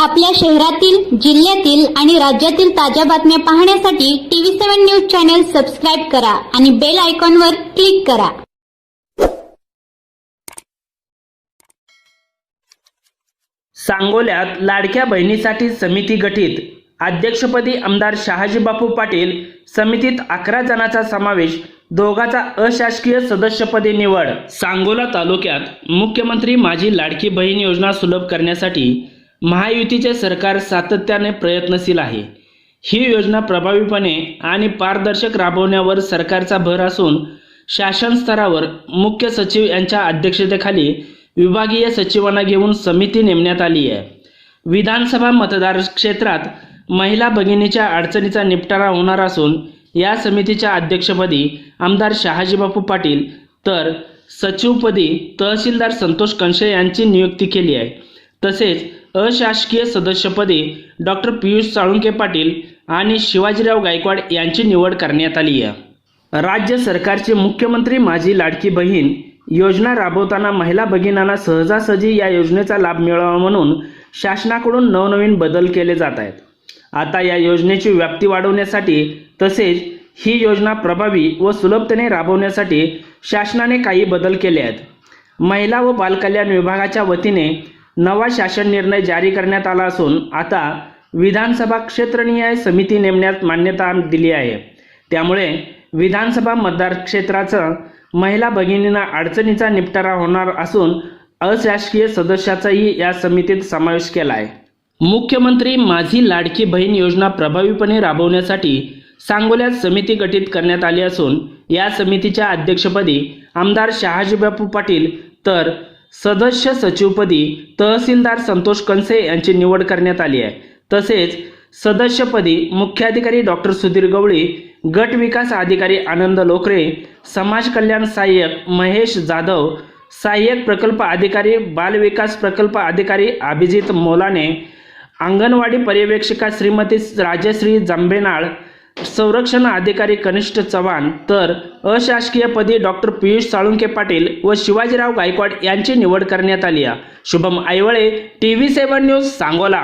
आपल्या शहरातील जिल्ह्यातील आणि राज्यातील ताज्या बातम्या पाहण्यासाठी TV seven news channel subscribe करा आणि बेल आयकॉनवर क्लिक करा. सांगोल्यात लाडक्या बहिणीसाठी समिती गठीत. अध्यक्षपदी आमदार शहाजी बापू पाटील समितीत अकरा जणांचा समावेश दोघाचा अशासकीय सदस्यपदी निवड. सांगोला तालुक्यात मुख्यमंत्री माझी लाडकी बहीण योजना सुलभ करण्यासाठी महायुतीचे सरकार सातत्याने प्रयत्नशील आहे. ही योजना प्रभावीपणे आणि पारदर्शक राबवण्यावर सरकारचा भर असून शासन स्तरावर मुख्य सचिव यांच्या अध्यक्षतेखाली विभागीय सचिवांना घेऊन समिती नेमण्यात आली आहे. विधानसभा मतदार क्षेत्रात महिला भगिनीच्या अडचणीचा निपटारा होणार असून या समितीच्या अध्यक्षपदी आमदार शहाजीबापू पाटील तर सचिवपदी तहसीलदार संतोष कंशे यांची नियुक्ती केली आहे. तसेच अशासकीय सदस्यपदी डॉक्टर पियुष साळुंके पाटील आणि शिवाजीराव गायकवाड यांची निवड करण्यात आली आहे. राज्य सरकारची मुख्यमंत्री माझी लाडकी बहीण योजना राबवताना महिला भगिनांना सहजासहजी या योजनेचा लाभ मिळावा म्हणून शासनाकडून नवनवीन बदल केले जात आहेत. आता या योजनेची व्याप्ती वाढवण्यासाठी तसेच ही योजना प्रभावी व सुलभतेने राबवण्यासाठी शासनाने काही बदल केले आहेत. महिला व बालकल्याण विभागाच्या वतीने नवा शासन निर्णय जारी करण्यात आला असून आता विधानसभा क्षेत्रनिहाय समिती नेमण्यात मान्यता दिली आहे. त्यामुळे विधानसभा मतदार क्षेत्राचं महिला भगिनींना अडचणीचा निपटारा होणार असून अशासकीय सदस्याचाही या समितीत समावेश केला आहे मुख्यमंत्री माझी लाडकी बहीण योजना प्रभावीपणे राबवण्यासाठी सांगोल्यात समिती गठीत करण्यात आली असून या समितीच्या अध्यक्षपदी आमदार शहाजीबापू पाटील तर सदस्य सचिवपदी तहसीलदार संतोष कनसे यांची निवड करण्यात आली आहे. तसेच सदस्यपदी मुख्याधिकारी डॉक्टर सुधीर गवळी गट विकास अधिकारी आनंद लोकरे समाज कल्याण सहाय्यक महेश जाधव सहाय्यक प्रकल्प अधिकारी बालविकास प्रकल्प अधिकारी अभिजित मोलाने अंगणवाडी पर्यवेक्षिका श्रीमती राजश्री जांभेनाळ संरक्षण अधिकारी कनिष्ठ चव्हाण तर अशासकीय पदी डॉक्टर पियुष साळुंके पाटील व शिवाजीराव गायकवाड यांची निवड करण्यात आली आहे. Shubham Aywale T V seven news Sangola.